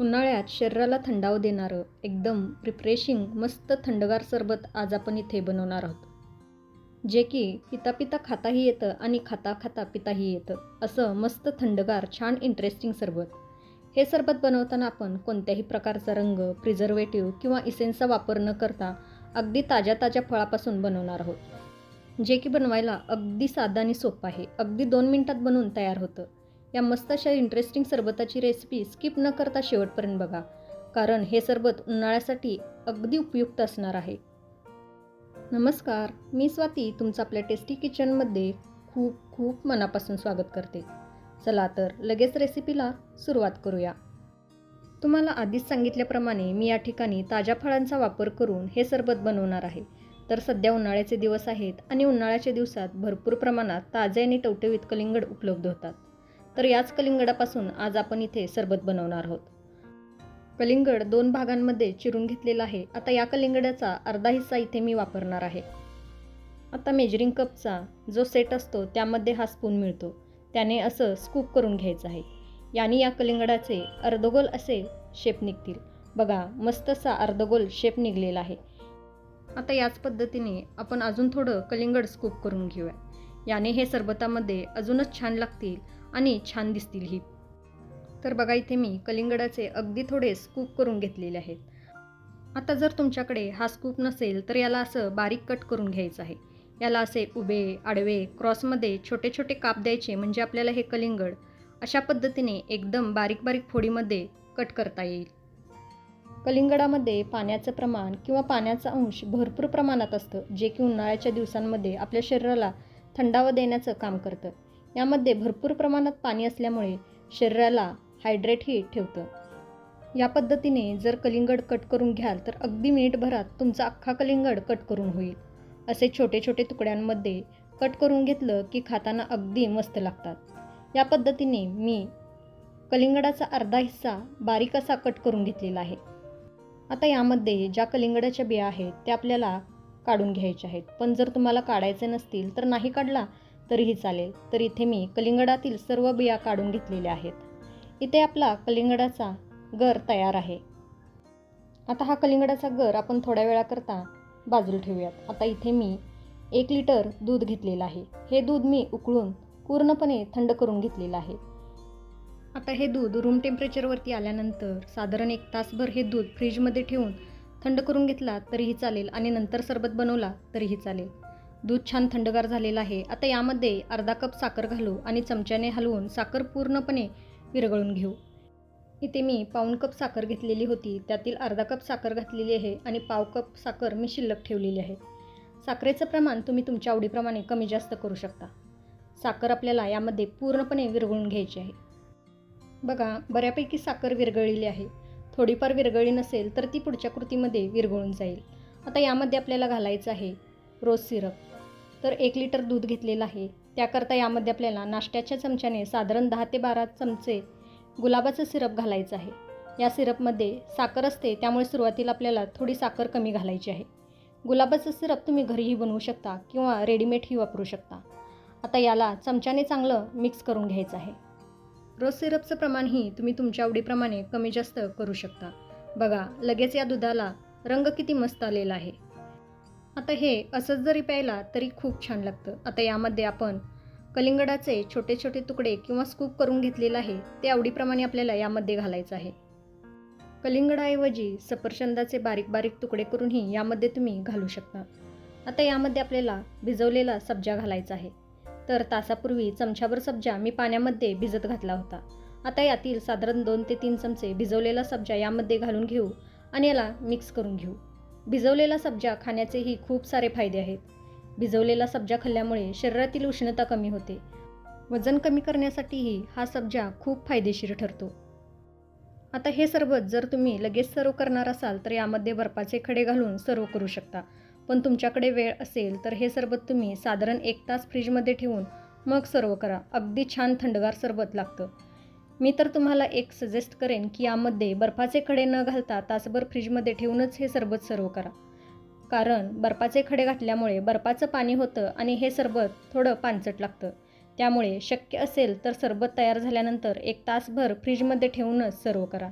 उन्हाळ्यात शरीराला थंडाव देणारं एकदम रिफ्रेशिंग मस्त थंडगार सरबत आज आपण इथे बनवणार आहोत. जे की पिता पिता खाताही येतं आणि खाता खाता पिताही येतं. असं मस्त थंडगार छान इंटरेस्टिंग सरबत. हे सरबत बनवताना आपण कोणत्याही प्रकारचा रंग प्रिझर्वेटिव्ह किंवा इसेन्सचा वापर न करता अगदी ताज्या ताज्या फळापासून बनवणार आहोत. जे की बनवायला अगदी साधा आणि सोपं आहे. अगदी दोन मिनटात बनवून तयार होतं. या मस्त अशा इंटरेस्टिंग सरबताची रेसिपी स्किप न करता शेवटपर्यंत बघा. कारण हे सरबत उन्हाळ्यासाठी अगदी उपयुक्त असणार आहे. नमस्कार मी स्वाती तुमचं आपल्या टेस्टी किचनमध्ये खूप खूप मनापासून स्वागत करते. चला तर लगेच रेसिपीला सुरुवात करूया. तुम्हाला आधीच सांगितल्याप्रमाणे मी या ठिकाणी ताज्या फळांचा वापर करून हे सरबत बनवणार आहे. तर सध्या उन्हाळ्याचे दिवस आहेत आणि उन्हाळ्याच्या दिवसात भरपूर प्रमाणात ताजे आणि टवटवीत कलिंगड उपलब्ध होतात. तर याच कलिंगडापासून आज आपण इथे सरबत बनवणार आहोत. कलिंगड दोन भागांमध्ये चिरून घेतलेला आहे. आता या कलिंगडाचा अर्धा हिस्सा इथे मी वापरणार आहे. आता मेजरिंग कपचा जो सेट असतो त्यामध्ये हा स्पून मिळतो. त्याने असं स्कूप करून घ्यायचं आहे. याने या कलिंगडाचे अर्धगोल असे शेप निघतील. बघा मस्त असा अर्धगोल शेप निघलेला आहे. आता याच पद्धतीने आपण अजून थोडं कलिंगड स्कूप करून घेऊया. याने हे सरबतामध्ये अजूनच छान लागतील. आणि छान दिसतील ही. तर बघा इथे मी कलिंगडाचे अगदी थोडे स्कूप करून घेतलेले आहेत. आता जर तुमच्याकडे हा स्कूप नसेल तर याला असं बारीक कट करून घ्यायचं आहे. याला असे उभे आडवे क्रॉसमध्ये छोटे छोटे काप द्यायचे म्हणजे आपल्याला हे कलिंगड अशा पद्धतीने एकदम बारीक बारीक फोडीमध्ये कट करता येईल. कलिंगडामध्ये पाण्याचं प्रमाण किंवा पाण्याचा अंश भरपूर प्रमाणात असतं जे की उन्हाळ्याच्या दिवसांमध्ये आपल्या शरीराला थंडावा देण्याचं काम करतं. यामध्ये भरपूर प्रमाणात पाणी असल्यामुळे शरीराला हायड्रेटही ठेवतं. या पद्धतीने जर कलिंगड कट करून घ्याल तर अगदी मिनिटभरात तुमचा अख्खा कलिंगड कट करून होईल. असे छोटे छोटे तुकड्यांमध्ये कट करून घेतलं की खाताना अगदी मस्त लागतात. या पद्धतीने मी कलिंगडाचा अर्धा हिस्सा बारीक असा कट करून घेतलेला आहे. आता यामध्ये ज्या कलिंगडाच्या बिया आहेत त्या आपल्याला काढून घ्यायच्या आहेत. पण जर तुम्हाला काढायचे नसतील तर नाही काढला तरीही चालेल. तर इथे मी कलिंगडातील सर्व बिया काढून घेतलेल्या आहेत. इथे आपला कलिंगडाचा गर तयार आहे. आता हा कलिंगडाचा गर आपण थोड्या वेळाकरता बाजूला ठेवूयात. आता इथे मी एक लिटर दूध घेतलेलं आहे. हे दूध मी उकळून पूर्णपणे थंड करून घेतलेलं आहे. आता हे दूध रूम टेम्परेचरवरती आल्यानंतर साधारण एक तासभर हे दूध फ्रीजमध्ये ठेवून थंड करून घेतला तरीही चालेल आणि नंतर सरबत बनवला तरीही चालेल. दूध छान थंडगार झालेलं आहे. आता यामध्ये अर्धा कप साखर घालू आणि चमच्याने हलवून साखर पूर्णपणे विरघळून घेऊ. इथे मी पाऊण कप साखर घेतलेली होती. त्यातील अर्धा कप साखर घातलेली आहे आणि पाव कप साखर मी शिल्लक ठेवलेली आहे. साखरेचं प्रमाण तुम्ही तुमच्या आवडीप्रमाणे कमी जास्त करू शकता. साखर आपल्याला यामध्ये पूर्णपणे विरघळून घ्यायची आहे. बघा बऱ्यापैकी साखर विरघळलेली आहे. थोडीफार विरघळली नसेल तर ती पुढच्या कृतीमध्ये विरघळून जाईल. आता यामध्ये आपल्याला घालायचं आहे रोज सिरप. तर एक लिटर दूध घेतलेलं आहे. त्याकरता यामध्ये आपल्याला नाश्त्याच्या चमच्याने साधारण दहा ते बारा चमचे गुलाबाचं सिरप घालायचं आहे. या सिरपमध्ये साखर असते त्यामुळे सुरुवातीला आपल्याला थोडी साखर कमी घालायची आहे. गुलाबाचं सिरप तुम्ही घरीही बनवू शकता किंवा रेडीमेडही वापरू शकता. आता याला चमच्याने चांगलं मिक्स करून घ्यायचं आहे. रोज सिरपचं प्रमाणही तुम्ही तुमच्या आवडीप्रमाणे कमी जास्त करू शकता. बघा लगेच या दुधाला रंग किती मस्त आलेला आहे. आता हे असंच जरी प्यायला तरी खूप छान लागतं. आता यामध्ये आपण कलिंगडाचे छोटे छोटे तुकडे किंवा स्कूप करून घेतलेलं आहे ते आवडीप्रमाणे आपल्याला यामध्ये घालायचं आहे. कलिंगडाऐवजी सफरचंदाचे बारीक बारीक तुकडे करूनही यामध्ये तुम्ही घालू शकता. आता यामध्ये आपल्याला भिजवलेला सब्जा घालायचा आहे. तर तासापूर्वी चमच्याभर सब्जा मी पाण्यामध्ये भिजत घातला होता. आता यातील साधारण दोन ते तीन चमचे भिजवलेला सब्जा यामध्ये घालून घेऊ आणि याला मिक्स करून घेऊ. भिजवलेला सब्जा खाण्याचेही खूप सारे फायदे आहेत. भिजवलेला सब्जा खाल्ल्यामुळे शरीरातील उष्णता कमी होते. वजन कमी करण्यासाठीही हा सब्जा खूप फायदेशीर ठरतो. आता हे सरबत जर तुम्ही लगेच सर्व करणार असाल तर यामध्ये बर्फाचे खडे घालून सर्व करू शकता. पण तुमच्याकडे वेळ असेल तर हे सरबत तुम्ही साधारण एक तास फ्रीजमध्ये ठेवून मग सर्व करा. अगदी छान थंडगार सरबत लागतं. मी तर तुम्हाला एक सजेस्ट करेन की यामध्ये बर्फाचे खडे न घालता तासभर फ्रीजमध्ये ठेवूनच हे सरबत सर्व करा. कारण बर्फाचे खडे घातल्यामुळे बर्फाचं पाणी होतं आणि हे सरबत थोडं पानचट लागतं. त्यामुळे शक्य असेल तर सरबत तयार झाल्यानंतर एक तासभर फ्रीजमध्ये ठेवूनच सर्व करा.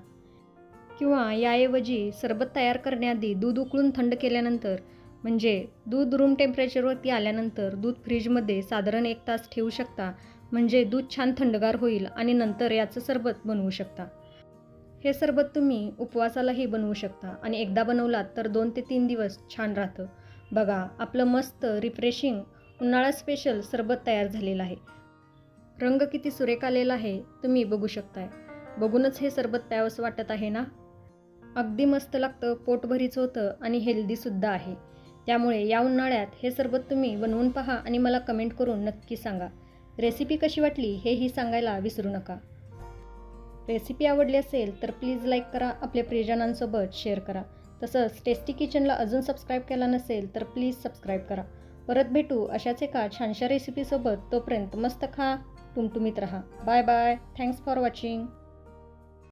किंवा याऐवजी सरबत तयार करण्याआधी दूध उकळून थंड केल्यानंतर म्हणजे दूध रूम टेम्परेचरवरती आल्यानंतर दूध फ्रीजमध्ये साधारण एक तास ठेवू शकता म्हणजे दूध छान थंडगार होईल आणि नंतर याचं सरबत बनवू शकता. हे सरबत तुम्ही उपवासालाही बनवू शकता आणि एकदा बनवलात तर दोन ते तीन दिवस छान राहतं. बघा आपलं मस्त रिफ्रेशिंग उन्हाळा स्पेशल सरबत तयार झालेलं आहे. रंग किती सुरेख आलेला आहे तुम्ही बघू शकताय. बघूनच हे सरबत प्यावंसं वाटत आहे ना? अगदी मस्त लागतं पोटभरीच होतं आणि हेल्दीसुद्धा आहे. त्यामुळे या उन्हाळ्यात हे सरबत तुम्ही बनवून पहा आणि मला कमेंट करून नक्की सांगा. रेसिपी कशी वाटली हेही सांगायला विसरू नका. रेसिपी आवडली असेल तर प्लीज लाईक करा आपल्या प्रियजनांसोबत शेअर करा. तसंच टेस्टी किचनला अजून सबस्क्राईब केला नसेल तर प्लीज सबस्क्राईब करा. परत भेटू अशाच एका छानशा रेसिपीसोबत. तोपर्यंत मस्त खा टुमटुमीत राहा. Bye bye. Thanks for watching